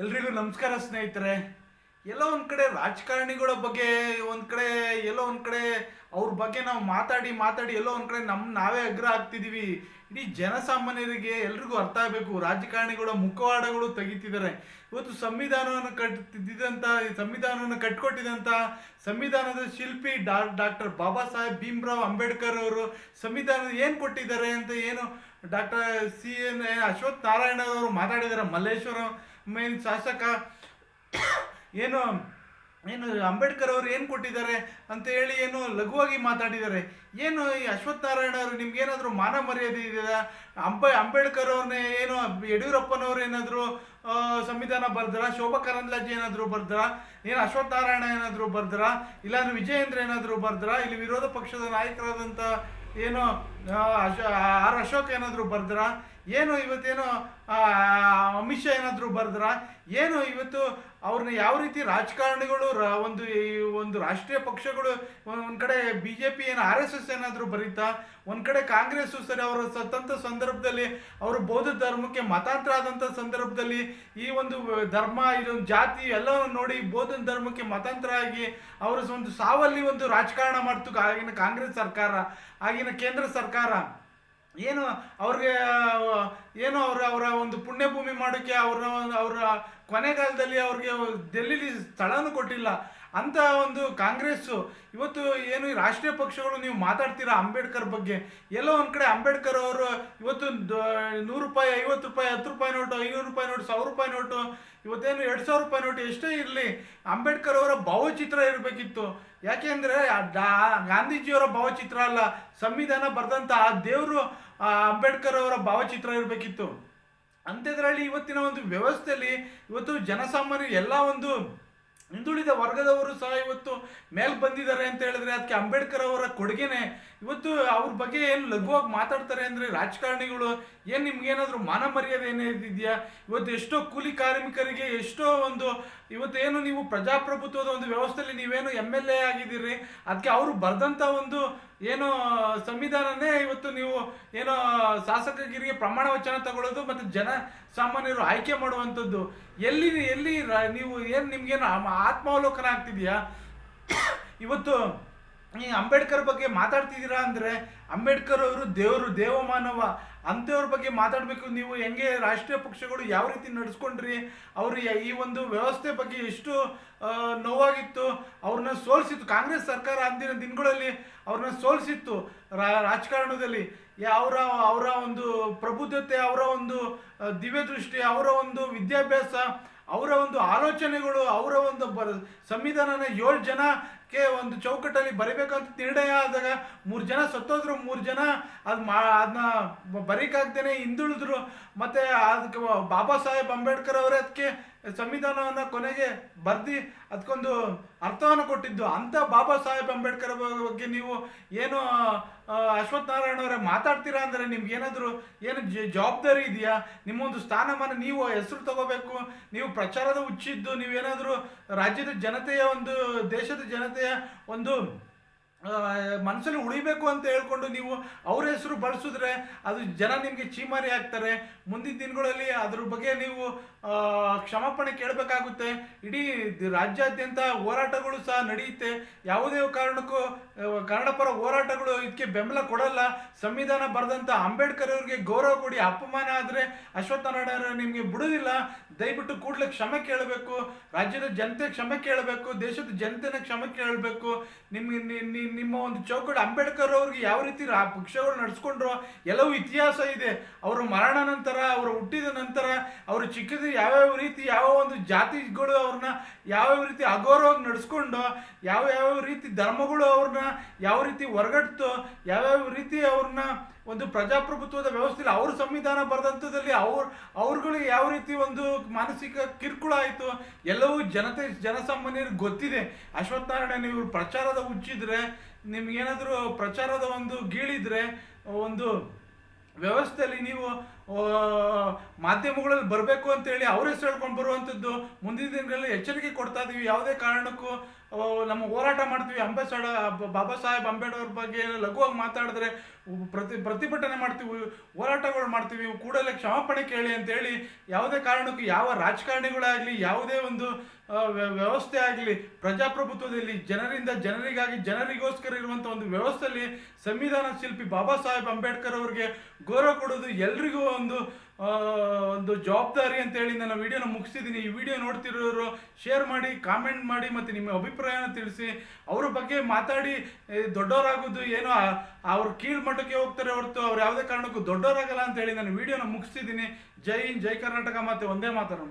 ಎಲ್ರಿಗೂ ನಮಸ್ಕಾರ ಸ್ನೇಹಿತರೆ. ಎಲ್ಲೋ ಒಂದ್ ಕಡೆ ರಾಜಕಾರಣಿಗಳ ಬಗ್ಗೆ, ಒಂದ್ ಕಡೆ ಎಲ್ಲೋ ಒಂದ್ ಕಡೆ ಅವ್ರ ಬಗ್ಗೆ ನಾವು ಮಾತಾಡಿ ಮಾತಾಡಿ ಎಲ್ಲೋ ಒಂದ್ ಕಡೆ ನಮ್ ನಾವೇ ಅಗ್ರ ಆಗ್ತಿದೀವಿ. ಇಡೀ ಜನಸಾಮಾನ್ಯರಿಗೆ ಎಲ್ರಿಗೂ ಅರ್ಥ ಆಗಬೇಕು. ರಾಜಕಾರಣಿಗಳ ಮುಖವಾಡಗಳು ತೆಗಿತಿದ್ದಾರೆ. ಇವತ್ತು ಸಂವಿಧಾನವನ್ನು ಕಟ್ಟಿದಂತ ಸಂವಿಧಾನವನ್ನು ಕಟ್ಕೊಟ್ಟಿದಂತ ಸಂವಿಧಾನದ ಶಿಲ್ಪಿ ಡಾ, ಡಾಕ್ಟರ್ ಬಾಬಾ ಸಾಹೇಬ್ ಭೀಮ್ರಾವ್ ಅಂಬೇಡ್ಕರ್ ಅವರು ಸಂವಿಧಾನ ಏನು ಕೊಟ್ಟಿದ್ದಾರೆ ಅಂತ ಏನು doctor C N Ashwath Narayana ಅವರು ಮಾತಾಡಿದ್ದಾರೆ. ಮಲ್ಲೇಶ್ವರ ಮೇನ್ ಶಾಸಕ ಏನು ಏನು ಅಂಬೇಡ್ಕರ್ ಅವರು ಏನು ಕೊಟ್ಟಿದ್ದಾರೆ ಅಂತ ಹೇಳಿ ಏನು ಲಘುವಾಗಿ ಮಾತಾಡಿದ್ದಾರೆ. ಏನು ಈ ಅಶ್ವತ್ಥ ನಾರಾಯಣ ಅವರು ನಿಮ್ಗೇನಾದರೂ ಮಾನ ಮರ್ಯಾದೆ ಇದೆಯಾ? ಅಂಬ, ಅಂಬೇಡ್ಕರ್ ಅವ್ರನ್ನೇ ಏನು ಯಡಿಯೂರಪ್ಪನವ್ರು ಏನಾದರೂ ಸಂವಿಧಾನ ಬರ್ದ್ರ? ಶೋಭಾ ಕರಂದ್ಲಾಜೆ ಏನಾದರೂ ಬರ್ದ್ರ? ಏನು ಅಶ್ವತ್ಥ ನಾರಾಯಣ ಏನಾದರೂ ಬರ್ದ್ರ? ಇಲ್ಲಾಂದ್ರೆ ವಿಜಯೇಂದ್ರ ಏನಾದರೂ ಬರ್ದ್ರ? ಇಲ್ಲಿ ವಿರೋಧ ಪಕ್ಷದ ನಾಯಕರಾದಂಥ ಏನು ಅಶೋ ಆರ್ ಅಶೋಕ್ ಏನಾದರೂ ಬರ್ದ್ರ? ಏನು ಇವತ್ತೇನು ಅಮಿತ್ ಶಾ ಏನಾದರೂ ಬರ್ದ್ರ? ಏನು ಇವತ್ತು ಅವ್ರನ್ನ ಯಾವ ರೀತಿ ರಾಜಕಾರಣಿಗಳು, ರ- ಒಂದು ಈ, ಒಂದು ರಾಷ್ಟ್ರೀಯ ಪಕ್ಷಗಳು, ಒಂದು ಕಡೆ ಬಿ ಜೆ ಪಿ ಏನು ಆರ್ ಎಸ್ ಎಸ್ ಏನಾದರೂ ಬರೀತಾ, ಒಂದು ಕಡೆ ಕಾಂಗ್ರೆಸ್ ಸರಿ ಅವರ ಸತಂತ ಸಂದರ್ಭದಲ್ಲಿ ಅವರು ಬೌದ್ಧ ಧರ್ಮಕ್ಕೆ ಮತಾಂತರ ಆದಂಥ ಸಂದರ್ಭದಲ್ಲಿ ಈ ಒಂದು ಧರ್ಮ, ಇದೊಂದು ಜಾತಿ ಎಲ್ಲವನ್ನು ನೋಡಿ ಬೌದ್ಧ ಧರ್ಮಕ್ಕೆ ಮತಾಂತರ ಆಗಿ ಅವರ ಒಂದು ಸಾವಲ್ಲಿ ಒಂದು ರಾಜಕಾರಣ ಮಾಡ್ತು ಆಗಿನ ಕಾಂಗ್ರೆಸ್ ಸರ್ಕಾರ, ಆಗಿನ ಕೇಂದ್ರ ಸರ್ಕಾರ ಏನು ಅವ್ರಿಗೆ ಏನು ಅವರ ಅವರ ಒಂದು ಪುಣ್ಯಭೂಮಿ ಮಾಡೋಕ್ಕೆ ಅವರ ಅವರ ಕೊನೆಗಾಲದಲ್ಲಿ ಅವ್ರಿಗೆ ಡೆಲ್ಲಿಲಿ ಸ್ಥಳನೂ ಕೊಟ್ಟಿಲ್ಲ. ಅಂತ ಒಂದು ಕಾಂಗ್ರೆಸ್ಸು. ಇವತ್ತು ಏನು ರಾಷ್ಟ್ರೀಯ ಪಕ್ಷಗಳು ನೀವು ಮಾತಾಡ್ತೀರಾ ಅಂಬೇಡ್ಕರ್ ಬಗ್ಗೆ? ಎಲ್ಲೋ ಒಂದು ಕಡೆ ಅಂಬೇಡ್ಕರ್ ಅವರು ಇವತ್ತು ನೂರು ರೂಪಾಯಿ, ಐವತ್ತು ರೂಪಾಯಿ, ಹತ್ತು ರೂಪಾಯಿ ನೋಟು, ಐನೂರು ರೂಪಾಯಿ ನೋಟು, ಸಾವಿರ ರೂಪಾಯಿ ನೋಟು, ಇವತ್ತೇನು ಎರಡು ಸಾವಿರ ರೂಪಾಯಿ ನೋಟು ಎಷ್ಟೇ ಇರಲಿ, ಅಂಬೇಡ್ಕರ್ ಅವರ ಭಾವಚಿತ್ರ ಇರಬೇಕಿತ್ತು. ಯಾಕೆಂದರೆ ಗಾಂಧೀಜಿಯವರ ಭಾವಚಿತ್ರ ಅಲ್ಲ, ಸಂವಿಧಾನ ಬರೆದಂಥ ಆ ದೇವರು ಅಂಬೇಡ್ಕರ್ ಅವರ ಭಾವಚಿತ್ರ ಇರಬೇಕಿತ್ತು. ಅಂಥದ್ರಲ್ಲಿ ಇವತ್ತಿನ ಒಂದು ವ್ಯವಸ್ಥೆಯಲ್ಲಿ ಇವತ್ತು ಜನಸಾಮಾನ್ಯರು ಎಲ್ಲ ಒಂದು ಹಿಂದುಳಿದ ವರ್ಗದವರು ಸಹ ಇವತ್ತು ಮೇಲ್ ಬಂದಿದ್ದಾರೆ ಅಂತ ಹೇಳಿದ್ರೆ ಅದಕ್ಕೆ ಅಂಬೇಡ್ಕರ್ ಅವರ ಕೊಡುಗೆನೆ ಇವತ್ತು ಅವ್ರ ಬಗ್ಗೆ ಏನು ಲಘುವಾಗಿ ಮಾತಾಡ್ತಾರೆ ಅಂದರೆ ರಾಜಕಾರಣಿಗಳು ಏನು ನಿಮ್ಗೇನಾದರೂ ಮಾನ ಮರ್ಯಾದೆ ಏನೇ ಇದೆಯಾ ಇವತ್ತು ಎಷ್ಟೋ ಕೂಲಿ ಕಾರ್ಮಿಕರಿಗೆ ಎಷ್ಟೋ ಒಂದು ಇವತ್ತೇನು ನೀವು ಪ್ರಜಾಪ್ರಭುತ್ವದ ಒಂದು ವ್ಯವಸ್ಥೆಯಲ್ಲಿ ನೀವೇನು ಎಂ ಎಲ್ ಎ ಆಗಿದ್ದೀರಿ? ಅದಕ್ಕೆ ಅವರು ಬರೆದಂಥ ಒಂದು ಏನು ಸಂವಿಧಾನನೇ ಇವತ್ತು ನೀವು ಏನೋ ಶಾಸಕಗಿರಿಗೆ ಪ್ರಮಾಣ ವಚನ ತಗೊಳ್ಳೋದು ಮತ್ತು ಜನ ಸಾಮಾನ್ಯರು ಆಯ್ಕೆ ಮಾಡುವಂಥದ್ದು. ಎಲ್ಲಿ ಎಲ್ಲಿ ನೀವು ಏನು ನಿಮ್ಗೇನು ಆತ್ಮಾವಲೋಕನ ಆಗ್ತಿದೆಯಾ? ಇವತ್ತು ಈ ಅಂಬೇಡ್ಕರ್ ಬಗ್ಗೆ ಮಾತಾಡ್ತಿದ್ದೀರಾ ಅಂದರೆ ಅಂಬೇಡ್ಕರ್ ಅವರು ದೇವರು, ದೇವಮಾನವ, ಅಂಥವ್ರ ಬಗ್ಗೆ ಮಾತಾಡಬೇಕು. ನೀವು ಹೆಂಗೆ ರಾಷ್ಟ್ರೀಯ ಪಕ್ಷಗಳು ಯಾವ ರೀತಿ ನಡೆಸ್ಕೊಂಡ್ರಿ? ಅವರು ಈ ಒಂದು ವ್ಯವಸ್ಥೆ ಬಗ್ಗೆ ಎಷ್ಟು ನೋವಾಗಿತ್ತು? ಅವ್ರನ್ನ ಸೋಲಿಸಿತ್ತು. ಕಾಂಗ್ರೆಸ್ ಸರ್ಕಾರ ಅಂದಿನ ದಿನಗಳಲ್ಲಿ ಅವ್ರನ್ನ ಸೋಲಿಸಿತ್ತು ರಾಜಕಾರಣದಲ್ಲಿ. ಅವರ ಅವರ ಒಂದು ಪ್ರಬುದ್ಧತೆ, ಅವರ ಒಂದು ದಿವ್ಯ ದೃಷ್ಟಿ ಅವರ ಒಂದು ವಿದ್ಯಾಭ್ಯಾಸ ಅವರ ಒಂದು ಆಲೋಚನೆಗಳು, ಅವರ ಒಂದು ಬರ ಸಂವಿಧಾನನ ಏಳು ಜನಕ್ಕೆ ಒಂದು ಚೌಕಟ್ಟಲ್ಲಿ ಬರಿಬೇಕಂತ ನಿರ್ಣಯ ಆದಾಗ ಮೂರು ಜನ ಸತ್ತೋದ್ರು, ಮೂರು ಜನ ಅದು ಮಾ ಅದನ್ನ ಬರೀಕಾಗ್ದೇನೆ ಹಿಂದುಳಿದ್ರು. ಮತ್ತೆ ಅದಕ್ಕೆ ಬಾಬಾ ಸಾಹೇಬ್ ಅಂಬೇಡ್ಕರ್ ಅವರೇ ಅದಕ್ಕೆ ಸಂವಿಧಾನವನ್ನು ಕೊನೆಗೆ ಬರ್ದಿ ಅದಕ್ಕೊಂದು ಅರ್ಥವನ್ನು ಕೊಟ್ಟಿದ್ದು. ಅಂತ ಬಾಬಾ ಸಾಹೇಬ್ ಅಂಬೇಡ್ಕರ್ ಬಗ್ಗೆ ನೀವು ಏನು ಅಶ್ವಥ್ ನಾರಾಯಣ ಅವರೇ ಮಾತಾಡ್ತೀರಾ ಅಂದರೆ ನಿಮ್ಗೆ ಏನಾದರೂ ಏನು ಜವಾಬ್ದಾರಿ ಇದೆಯಾ? ನಿಮ್ಮೊಂದು ಸ್ಥಾನಮಾನ ನೀವು ಹೆಸರು ತಗೋಬೇಕು, ನೀವು ಪ್ರಚಾರದ ಹುಚ್ಚಿದ್ದು, ನೀವೇನಾದರೂ ರಾಜ್ಯದ ಜನತೆಯ ಒಂದು, ದೇಶದ ಜನತೆಯ ಒಂದು ಮನಸ್ಸಲ್ಲಿ ಉಳಿಬೇಕು ಅಂತ ಹೇಳ್ಕೊಂಡು ನೀವು ಅವ್ರ ಹೆಸರು ಬಳಸಿದ್ರೆ ಅದು ಜನ ನಿಮಗೆ ಚೀಮಾರಿ ಆಗ್ತಾರೆ. ಮುಂದಿನ ದಿನಗಳಲ್ಲಿ ಅದ್ರ ಬಗ್ಗೆ ನೀವು ಕ್ಷಮಾಪಣೆ ಕೇಳಬೇಕಾಗುತ್ತೆ. ಇಡೀ ರಾಜ್ಯಾದ್ಯಂತ ಹೋರಾಟಗಳು ಸಹ ನಡೆಯುತ್ತೆ. ಯಾವುದೇ ಕಾರಣಕ್ಕೂ ಕನ್ನಡ ಪರ ಹೋರಾಟಗಳು ಇದಕ್ಕೆ ಬೆಂಬಲ ಕೊಡಲ್ಲ. ಸಂವಿಧಾನ ಬರೆದಂಥ ಅಂಬೇಡ್ಕರ್ ಅವರಿಗೆ ಗೌರವ ಕೊಡಿ. ಅಪಮಾನ ಆದರೆ ಅಶ್ವತ್ಥನಾರಾಯಣ ನಿಮಗೆ ಬಿಡುವುದಿಲ್ಲ. ದಯವಿಟ್ಟು ಕೂಡಲೇ ಕ್ಷಮೆ ಕೇಳಬೇಕು. ರಾಜ್ಯದ ಜನತೆ ಕ್ಷಮೆ ಕೇಳಬೇಕು. ದೇಶದ ಜನತೆನ ಕ್ಷಮೆ ಕೇಳಬೇಕು. ನಿಮ್ಗೆ ನಿಮ್ಮ ಒಂದು ಚೌಕಟ್ಟು ಅಂಬೇಡ್ಕರ್ ಅವ್ರಿಗೆ ಯಾವ ರೀತಿ ಆ ಪಕ್ಷಗಳು ನಡೆಸ್ಕೊಂಡ್ರು, ಎಲ್ಲವೂ ಇತಿಹಾಸ ಇದೆ. ಅವರು ಮರಣ ನಂತರ, ಅವರು ಹುಟ್ಟಿದ ನಂತರ, ಅವರು ಚಿಕ್ಕದ ಯಾವ್ಯಾವ ರೀತಿ, ಯಾವ ಒಂದು ಜಾತಿಗಳು ಅವ್ರನ್ನ ಯಾವ್ಯಾವ ರೀತಿ ಅಗೌರವಾಗಿ ನಡೆಸ್ಕೊಂಡು, ಯಾವ ಯಾವ ರೀತಿ ಧರ್ಮಗಳು ಅವ್ರನ್ನ ಯಾವ ರೀತಿ ಹೊರಗಟ್ತು ಯಾವ್ಯಾವ ರೀತಿ ಅವ್ರನ್ನ ಒಂದು ಪ್ರಜಾಪ್ರಭುತ್ವದ ವ್ಯವಸ್ಥೆಯಲ್ಲಿ ಅವ್ರ ಸಂವಿಧಾನ ಬರೆದಂಥದ್ದಲ್ಲಿ ಅವ್ರ, ಅವ್ರುಗಳಿಗೆ ಯಾವ ರೀತಿ ಒಂದು ಮಾನಸಿಕ ಕಿರುಕುಳ ಆಯಿತು, ಎಲ್ಲವೂ ಜನತೆ, ಜನಸಾಮಾನ್ಯರಿಗೆ ಗೊತ್ತಿದೆ. ಅಶ್ವತ್ಥ ನಾರಾಯಣ ನೀವು ಪ್ರಚಾರದ ಹುಚ್ಚಿದ್ರೆ, ನಿಮ್ಗೇನಾದರೂ ಪ್ರಚಾರದ ಒಂದು ಗೀಳಿದ್ರೆ, ಒಂದು ವ್ಯವಸ್ಥೆಯಲ್ಲಿ ನೀವು ಮಾಧ್ಯಮಗಳಲ್ಲಿ ಬರಬೇಕು ಅಂತೇಳಿ ಅವ್ರ ಹೆಸರು ಹೇಳ್ಕೊಂಡು ಬರುವಂಥದ್ದು ಮುಂದಿನ ದಿನಗಳಲ್ಲಿ ಎಚ್ಚರಿಕೆ ಕೊಡ್ತಾ ಇದ್ದೀವಿ ಯಾವುದೇ ಕಾರಣಕ್ಕೂ ನಮ್ಮ ಹೋರಾಟ ಮಾಡ್ತೀವಿ. ಅಂಬೇಸಾಡ ಬಾಬಾ ಸಾಹೇಬ್ ಅಂಬೇಡ್ಕರ್ ಬಗ್ಗೆ ಲಘುವಾಗಿ ಮಾತಾಡಿದ್ರೆ ಪ್ರತಿ, ಪ್ರತಿಭಟನೆ ಮಾಡ್ತೀವಿ, ಹೋರಾಟಗಳು ಮಾಡ್ತೀವಿ. ಕೂಡಲೇ ಕ್ಷಮಾಪಣೆ ಕೇಳಿ ಅಂತೇಳಿ ಯಾವುದೇ ಕಾರಣಕ್ಕೂ ಯಾವ ರಾಜಕಾರಣಿಗಳಾಗಲಿ, ಯಾವುದೇ ಒಂದು ವ್ಯ- ವ್ಯವಸ್ಥೆ ಆಗಲಿ, ಪ್ರಜಾಪ್ರಭುತ್ವದಲ್ಲಿ ಜನರಿಂದ ಜನರಿಗಾಗಿ ಜನರಿಗೋಸ್ಕರ ಇರುವಂಥ ಒಂದು ವ್ಯವಸ್ಥೆಯಲ್ಲಿ ಸಂವಿಧಾನ ಶಿಲ್ಪಿ ಬಾಬಾ ಸಾಹೇಬ್ ಅಂಬೇಡ್ಕರ್ ಅವರಿಗೆ ಗೌರವ ಕೊಡೋದು ಎಲ್ರಿಗೂ ಒಂದು ಒಂದು ಜವಾಬ್ದಾರಿ ಅಂತ ಹೇಳಿ ನನ್ನ ವಿಡಿಯೋನ ಮುಗಿಸಿದ್ದೀನಿ ಈ ವಿಡಿಯೋ ನೋಡ್ತಿರೋರು ಶೇರ್ ಮಾಡಿ ಕಾಮೆಂಟ್ ಮಾಡಿ ಮತ್ತು ನಿಮ್ಮ ಅಭಿಪ್ರಾಯನ ತಿಳಿಸಿ. ಅವ್ರ ಬಗ್ಗೆ ಮಾತಾಡಿ ದೊಡ್ಡವರಾಗೋದು ಏನೋ ಅವ್ರು ಕೀಳು ಮಟ್ಟಕ್ಕೆ ಹೋಗ್ತಾರೆ ಹೊರತು ಅವ್ರು ಯಾವುದೇ ಕಾರಣಕ್ಕೂ ದೊಡ್ಡವರಾಗಲ್ಲ ಅಂತ ಹೇಳಿ ನಾನು ವಿಡಿಯೋನ ಮುಗಿಸಿದ್ದೀನಿ ಜೈ ಹಿಂದ್, ಜೈ ಕರ್ನಾಟಕ ಮತ್ತೆ ಒಂದೇ ಮಾತರಂ